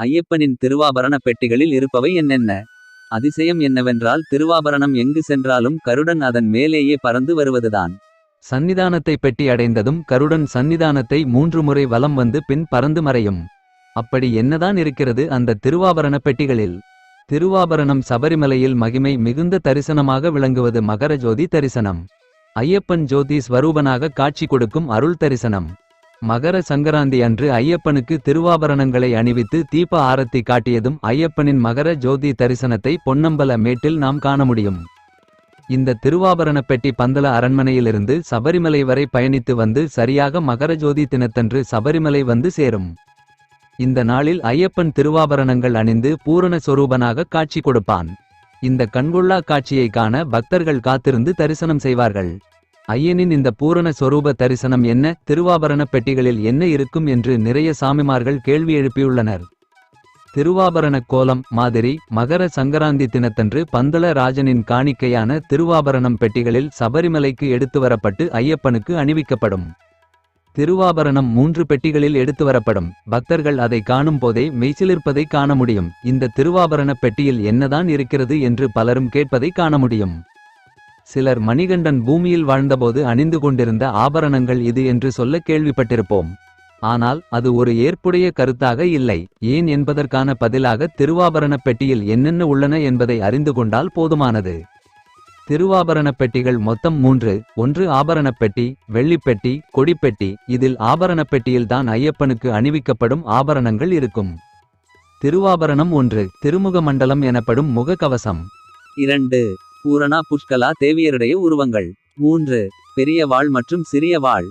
ஐயப்பனின் திருவாபரண பெட்டிகளில் இருப்பவை என்னென்ன. அதிசயம் என்னவென்றால் திருவாபரணம் எங்கு சென்றாலும் கருடன் அதன் மேலேயே பறந்து வருவதுதான். சந்நிதானத்தை பெட்டி அடைந்ததும் கருடன் சந்நிதானத்தை மூன்று முறை வலம் வந்து பின் பறந்து மறையும். அப்படி என்னதான் இருக்கிறது அந்த திருவாபரண பெட்டிகளில். திருவாபரணம் சபரிமலையில் மகிமை மிகுந்த தரிசனமாக விளங்குவது மகர ஜோதி தரிசனம். ஐயப்பன் ஜோதி ஸ்வரூபனாக காட்சி கொடுக்கும் அருள் தரிசனம். மகர சங்கராந்தி அன்று ஐயப்பனுக்கு திருவாபரணங்களை அணிவித்து தீப ஆரத்தி காட்டியதும் ஐயப்பனின் மகர ஜோதி தரிசனத்தை பொன்னம்பல மேட்டில் நாம் காண முடியும். இந்த திருவாபரண பெட்டி பந்தல அரண்மனையிலிருந்து சபரிமலை வரை பயணித்து வந்து சரியாக மகர ஜோதி தினத்தன்று சபரிமலை வந்து சேரும். இந்த நாளில் ஐயப்பன் திருவாபரணங்கள் அணிந்து பூரண சொரூபனாக காட்சி கொடுப்பான். இந்த கண்கொள்ளா காட்சியை காண பக்தர்கள் காத்திருந்து தரிசனம் செய்வார்கள். ஐயனின் இந்த பூரண சொரூப தரிசனம் என்ன திருவாபரண பெட்டிகளில் என்ன இருக்கும் என்று நிறைய சாமிமார்கள் கேள்வி எழுப்பியுள்ளனர். திருவாபரண கோலம் மாதிரி மகர சங்கராந்தி தினத்தன்று பந்தல ராஜனின் காணிக்கையான திருவாபரணம் பெட்டிகளில் சபரிமலைக்கு எடுத்து வரப்பட்டு ஐயப்பனுக்கு அணிவிக்கப்படும். திருவாபரணம் மூன்று பெட்டிகளில் எடுத்து வரப்படும் பக்தர்கள் அதை காணும் போதே மெய்சிலிருப்பதை காண முடியும். இந்த திருவாபரண பெட்டியில் என்னதான் இருக்கிறது என்று பலரும் கேட்பதை காண முடியும். சிலர் மணிகண்டன் பூமியில் வாழ்ந்தபோது அணிந்து கொண்டிருந்த ஆபரணங்கள் இது என்று சொல்ல கேள்விப்பட்டிருப்போம். ஆனால் அது ஒரு ஏற்புடைய கருத்தாக இல்லை ஏன் என்பதற்கான பதிலாக திருவாபரண பெட்டியில் என்னென்ன உள்ளன என்பதை அறிந்து கொண்டால் போதுமானது. திருவாபரண பெட்டிகள் மொத்தம் மூன்று ஒன்று ஆபரணப் பெட்டி வெள்ளிப்பெட்டி கொடிப்பெட்டி இதில் ஆபரணப் பெட்டியில்தான் ஐயப்பனுக்கு அணிவிக்கப்படும் ஆபரணங்கள் இருக்கும். திருவாபரணம் ஒன்று திருமுக மண்டலம் எனப்படும் முகக்கவசம். இரண்டு பூரணா புஷ்கலா தேவியருடைய உருவங்கள். மூன்று பெரிய வாள் மற்றும் சிறிய வாள்.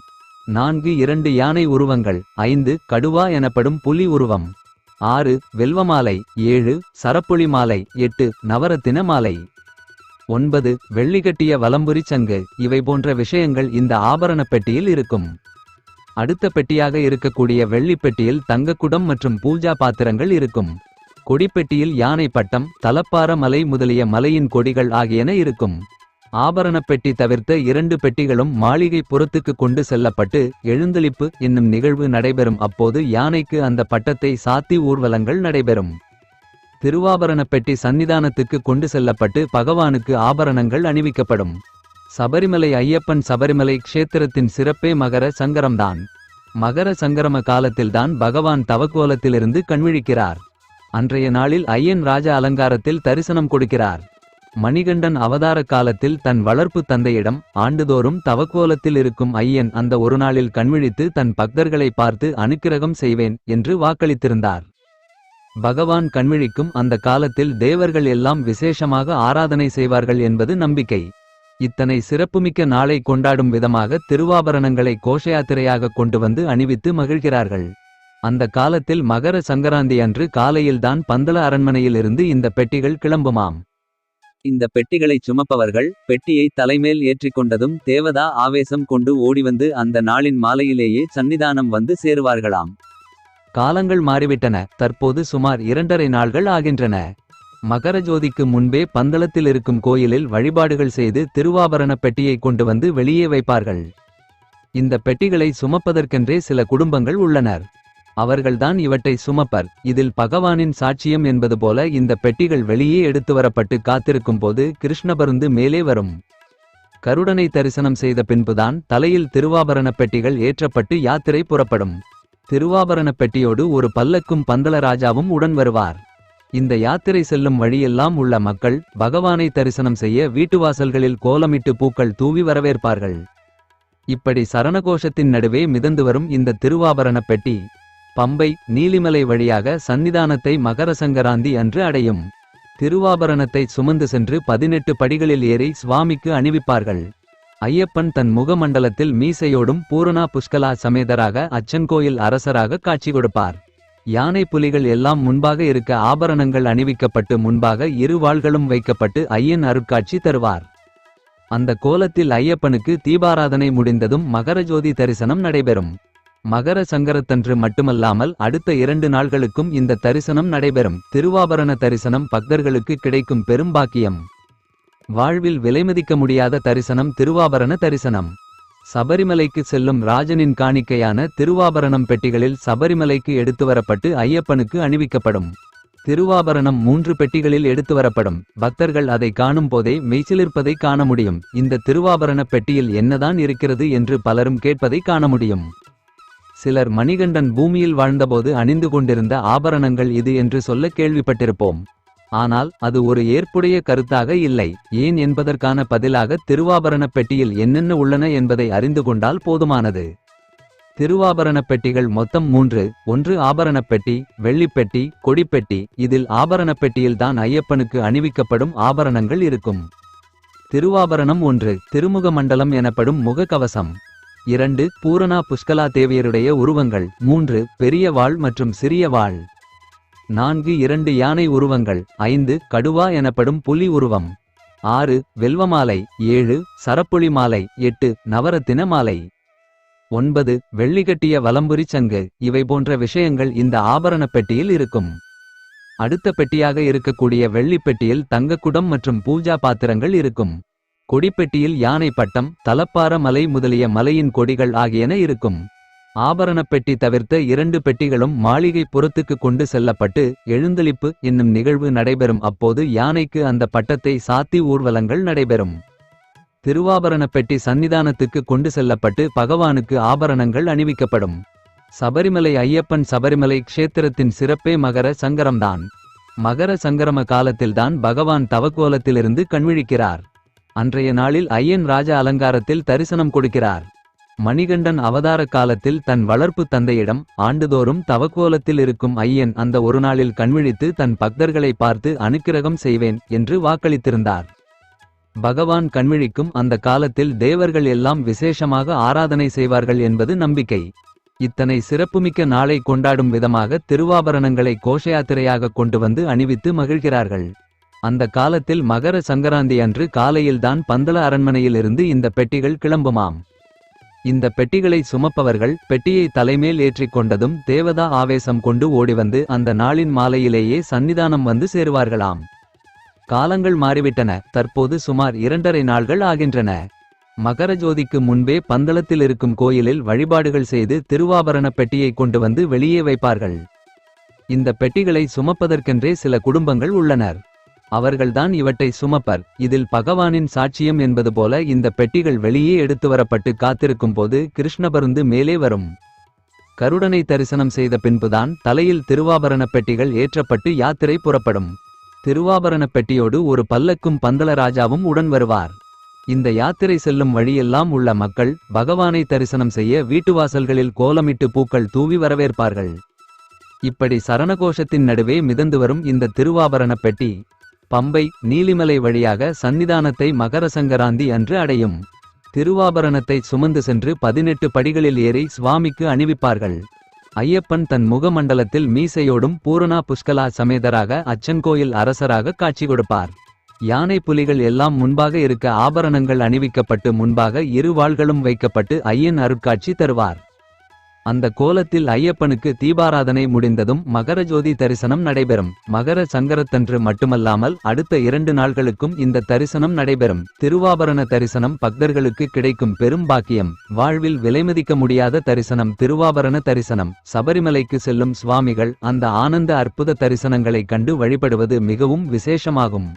நான்கு இரண்டு யானை உருவங்கள் ஐந்து கடுவா எனப்படும் புலி உருவம். ஆறு வெல்வமாலை ஏழு சரப்புளி மாலை எட்டு நவரத்தின மாலை. ஒன்பது வெள்ளிகட்டிய வலம்புரி சங்கு இவை போன்ற விஷயங்கள் இந்த ஆபரணப் பெட்டியில் இருக்கும். அடுத்த பெட்டியாக இருக்கக்கூடிய வெள்ளி பெட்டியில் தங்கக்குடம் மற்றும் பூஜா பாத்திரங்கள் இருக்கும். கொடிப்பெட்டியில் யானை பட்டம் தலப்பார மலை முதலிய மலையின் கொடிகள் ஆகியன இருக்கும். ஆபரணப் பெட்டி தவிர்த்த இரண்டு பெட்டிகளும் மாளிகை புறத்துக்கு கொண்டு செல்லப்பட்டு எழுந்தளிப்பு என்னும் நிகழ்வு நடைபெறும் அப்போது யானைக்கு அந்த பட்டத்தை சாத்தி ஊர்வலங்கள் நடைபெறும். திருவாபரணப் பெட்டி சன்னிதானத்துக்கு கொண்டு செல்லப்பட்டு பகவானுக்கு ஆபரணங்கள் அணிவிக்கப்படும். சபரிமலை ஐயப்பன் சபரிமலை க்ஷேத்திரத்தின் சிறப்பே மகர சங்கரம்தான். மகர சங்கரம காலத்தில்தான் பகவான் தவக்கோலத்திலிருந்து கண்விழிக்கிறார். அன்றைய நாளில் ஐயன் ராஜ அலங்காரத்தில் தரிசனம் கொடுக்கிறார். மணிகண்டன் அவதார காலத்தில் தன் வளர்ப்பு தந்தையிடம் ஆண்டுதோறும் தவக்கோலத்தில் இருக்கும் ஐயன் அந்த ஒரு நாளில் கண்விழித்து தன் பக்தர்களை பார்த்து அனுக்கிரகம் செய்வேன் என்று வாக்களித்திருந்தார். பகவான் கண்விழிக்கும் அந்த காலத்தில் தேவர்கள் எல்லாம் விசேஷமாக ஆராதனை செய்வார்கள் என்பது நம்பிக்கை. இத்தனை சிறப்புமிக்க நாளை கொண்டாடும் விதமாக திருவாபரணங்களை கோஷயாத்திரையாக கொண்டு வந்து அணிவித்து மகிழ்கிறார்கள். அந்த காலத்தில் மகர சங்கராந்தி அன்று காலையில்தான் பந்தல அரண்மனையிலிருந்து இந்த பெட்டிகள் கிளம்புமாம். இந்த பெட்டிகளை சுமப்பவர்கள் பெட்டியை தலைமேல் ஏற்றிக்கொண்டதும் தேவதா ஆவேசம் கொண்டு ஓடிவந்து அந்த நாளின் மாலையிலேயே சன்னிதானம் வந்து சேருவார்களாம். காலங்கள் மாறிவிட்டன தற்போது சுமார் இரண்டரை நாள்கள் ஆகின்றன. மகர ஜோதிக்கு முன்பே பந்தளத்தில் இருக்கும் கோயிலில் வழிபாடுகள் செய்து திருவாபரண பெட்டியை கொண்டு வந்து வெளியே வைப்பார்கள். இந்த பெட்டிகளை சுமப்பதற்கென்றே சில குடும்பங்கள் உள்ளனர். அவர்கள்தான் இவற்றை சுமப்பர் இதில் பகவானின் சாட்சியம் என்பது போல இந்த பெட்டிகள் வெளியே எடுத்து வரப்பட்டு காத்திருக்கும் போது கிருஷ்ணபருந்து மேலே வரும். கருடனை தரிசனம் செய்த பின்புதான் தலையில் திருவாபரண பெட்டிகள் ஏற்றப்பட்டு யாத்திரை புறப்படும். திருவாபரண பெட்டியோடு ஒரு பல்லக்கும் பந்தலராஜாவும் உடன் வருவார். இந்த யாத்திரை செல்லும் வழியெல்லாம் உள்ள மக்கள் பகவானை தரிசனம் செய்ய வீட்டு வாசல்களில் கோலமிட்டு பூக்கள் தூவி வரவேற்பார்கள். இப்படி சரணகோஷத்தின் நடுவே மிதந்து வரும் இந்த திருவாபரண பெட்டி. பம்பை நீலிமலை வழியாக சந்நிதானத்தை மகர சங்கராந்தி அன்று அடையும். திருவாபரணத்தை சுமந்து சென்று பதினெட்டு படிகளில் ஏறி சுவாமிக்கு அணிவிப்பார்கள். ஐயப்பன் தன் முகமண்டலத்தில் மீசையோடும் பூரணா புஷ்கலா சமேதராக அச்சன்கோயில் அரசராக காட்சி கொடுப்பார். யானை புலிகள் எல்லாம் முன்பாக இருக்க ஆபரணங்கள் அணிவிக்கப்பட்டு முன்பாக இரு வாள்களும் வைக்கப்பட்டு ஐயன் அருட்காட்சி தருவார். அந்த கோலத்தில் ஐயப்பனுக்கு தீபாராதனை முடிந்ததும் மகரஜோதி தரிசனம் நடைபெறும். மகர சங்கரத்தன்று மட்டுமல்லாமல் அடுத்த இரண்டு நாள்களுக்கும் இந்த தரிசனம் நடைபெறும். திருவாபரண தரிசனம் பக்தர்களுக்கு கிடைக்கும் பெரும் பாக்கியம். வாழ்வில் விலைமதிக்க முடியாத தரிசனம் திருவாபரண தரிசனம். சபரிமலைக்கு செல்லும் ராஜனின் காணிக்கையான திருவாபரணம் பெட்டிகளில் சபரிமலைக்கு எடுத்து வரப்பட்டு ஐயப்பனுக்கு அணிவிக்கப்படும் திருவாபரணம் மூன்று பெட்டிகளில் எடுத்து வரப்படும் பக்தர்கள் அதை காணும் போதே மெய்சிலிருப்பதை காண முடியும் இந்த திருவாபரண பெட்டியில் என்னதான் இருக்கிறது என்று பலரும் கேட்பதை காண முடியும் சிலர் மணிகண்டன் பூமியில் வாழ்ந்தபோது அணிந்து கொண்டிருந்த ஆபரணங்கள் இது என்று சொல்ல கேள்விப்பட்டிருப்போம். ஆனால் அது ஒரு ஏற்புடைய கருத்தாக இல்லை. ஏன் என்பதற்கான பதிலாக திருவாபரணப் பெட்டியில் என்னென்ன உள்ளன என்பதை அறிந்து கொண்டால் போதுமானது. திருவாபரணப் பெட்டிகள் மொத்தம் மூன்று. ஒன்று ஆபரணப் பெட்டி வெள்ளிப்பெட்டி கொடிப்பெட்டி இதில் ஆபரணப் பெட்டியில்தான் ஐயப்பனுக்கு அணிவிக்கப்படும் ஆபரணங்கள் இருக்கும். திருவாபரணம் ஒன்று. திருமுக மண்டலம் எனப்படும் முகக்கவசம். இரண்டு பூரணா புஷ்கலா தேவியருடைய உருவங்கள். மூன்று பெரிய வாள் மற்றும் சிறிய வாள். நான்கு இரண்டு யானை உருவங்கள். ஐந்து கடுவா எனப்படும் புலி உருவம். ஆறு வெல்வமாலை. ஏழு சரப்புளி மாலை. எட்டு நவரத்தின மாலை. ஒன்பது வெள்ளிகட்டிய வலம்புரி சங்கு. இவை போன்ற விஷயங்கள் இந்த ஆபரணப் பெட்டியில் இருக்கும். அடுத்த பெட்டியாக இருக்கக்கூடிய வெள்ளிப்பெட்டியில் தங்கக்குடம் மற்றும் பூஜா பாத்திரங்கள் இருக்கும். கொடிப்பெட்டியில் யானை பட்டம் தலப்பார மலை முதலிய மலையின் கொடிகள் ஆகியன இருக்கும். ஆபரணப் பெட்டி தவிர்த்த இரண்டு பெட்டிகளும் மாளிகை புறத்துக்கு கொண்டு செல்லப்பட்டு எழுந்தளிப்பு என்னும் நிகழ்வு நடைபெறும். அப்போது யானைக்கு அந்த பட்டத்தை சாத்தி ஊர்வலங்கள் நடைபெறும். திருவாபரணப் பெட்டி சன்னிதானத்துக்கு கொண்டு செல்லப்பட்டு பகவானுக்கு ஆபரணங்கள் அணிவிக்கப்படும். சபரிமலை ஐயப்பன் சபரிமலை க்ஷேத்திரத்தின் சிறப்பே மகர சங்கரம்தான். மகர சங்கரம காலத்தில்தான் பகவான் தவக்கோலத்திலிருந்து கண்விழிக்கிறார். அன்றைய நாளில் ஐயன் ராஜ அலங்காரத்தில் தரிசனம் கொடுக்கிறார். மணிகண்டன் அவதார காலத்தில் தன் வளர்ப்பு தந்தையிடம் ஆண்டுதோறும் தவக்கோலத்தில் இருக்கும் ஐயன் அந்த ஒரு நாளில் கண்விழித்து தன் பக்தர்களை பார்த்து அனுக்கிரகம் செய்வேன் என்று வாக்களித்திருந்தார். பகவான் கண்விழிக்கும் அந்த காலத்தில் தேவர்கள் எல்லாம் விசேஷமாக ஆராதனை செய்வார்கள் என்பது நம்பிக்கை. இத்தனை சிறப்புமிக்க நாளை கொண்டாடும் விதமாக திருவாபரணங்களை கோஷயாத்திரையாக கொண்டு வந்து அணிவித்து மகிழ்கிறார்கள். அந்த காலத்தில் மகர சங்கராந்தி அன்று காலையில்தான் பந்தல அரண்மனையிலிருந்து இந்த பெட்டிகள் கிளம்புமாம். இந்த பெட்டிகளை சுமப்பவர்கள் பெட்டியை தலைமேல் ஏற்றிக் கொண்டதும் தேவதா ஆவேசம் கொண்டு ஓடிவந்து அந்த நாளின் மாலையிலேயே சன்னிதானம் வந்து சேருவார்களாம். காலங்கள் மாறிவிட்டன. தற்போது சுமார் இரண்டரை நாள்கள் ஆகின்றன. மகர ஜோதிக்கு முன்பே பந்தளத்தில் இருக்கும் கோயிலில் வழிபாடுகள் செய்து திருவாபரண பெட்டியை கொண்டு வந்து வெளியே வைப்பார்கள். இந்த பெட்டிகளை சுமப்பதற்கென்றே சில குடும்பங்கள் உள்ளனர். அவர்கள்தான் இவற்றை சுமப்பர். இதில் பகவானின் சாட்சியம் என்பது போல இந்த பெட்டிகள் வெளியே எடுத்து வரப்பட்டு காத்திருக்கும் போது கிருஷ்ணபருந்து மேலே வரும். கருடனை தரிசனம் செய்த பின்புதான் தலையில் திருவாபரண பெட்டிகள் ஏற்றப்பட்டு யாத்திரை புறப்படும். திருவாபரண பெட்டியோடு ஒரு பல்லக்கும் பந்தளராஜாவும் உடன் வருவார். இந்த யாத்திரை செல்லும் வழியெல்லாம் உள்ள மக்கள் பகவானை தரிசனம் செய்ய வீட்டுவாசல்களில் கோலமிட்டு பூக்கள் தூவி வரவேற்பார்கள். இப்படி சரணகோஷத்தின் நடுவே மிதந்து வரும் இந்த திருவாபரண பெட்டி. பம்பை நீலிமலை வழியாக சன்னிதானத்தை மகர சங்கராந்தி அன்று அடையும். திருவாபரணத்தை சுமந்து சென்று பதினெட்டு படிகளில் ஏறி சுவாமிக்கு அணிவிப்பார்கள். ஐயப்பன் தன் முகமண்டலத்தில் மீசையோடும் பூரணா புஷ்கலா சமேதராக அச்சன்கோயில் அரசராக காட்சி கொடுப்பார். யானை புலிகள் எல்லாம் முன்பாக இருக்க ஆபரணங்கள் அணிவிக்கப்பட்டு முன்பாக இரு வாள்களும் வைக்கப்பட்டு ஐயன் அருட்காட்சி தருவார். அந்த கோலத்தில் ஐயப்பனுக்கு தீபாராதனை முடிந்ததும் மகர ஜோதி தரிசனம் நடைபெறும். மகர சங்கரத்தன்று மட்டுமல்லாமல் அடுத்த இரண்டு நாள்களுக்கும் இந்த தரிசனம் நடைபெறும். திருவாபரண தரிசனம் பக்தர்களுக்கு கிடைக்கும் பெரும் பாக்கியம். வாழ்வில் விலைமதிக்க முடியாத தரிசனம் திருவாபரண தரிசனம். சபரிமலைக்கு செல்லும் சுவாமிகள் அந்த ஆனந்த அற்புத தரிசனங்களைக் கண்டு வழிபடுவது மிகவும் விசேஷமாகும்.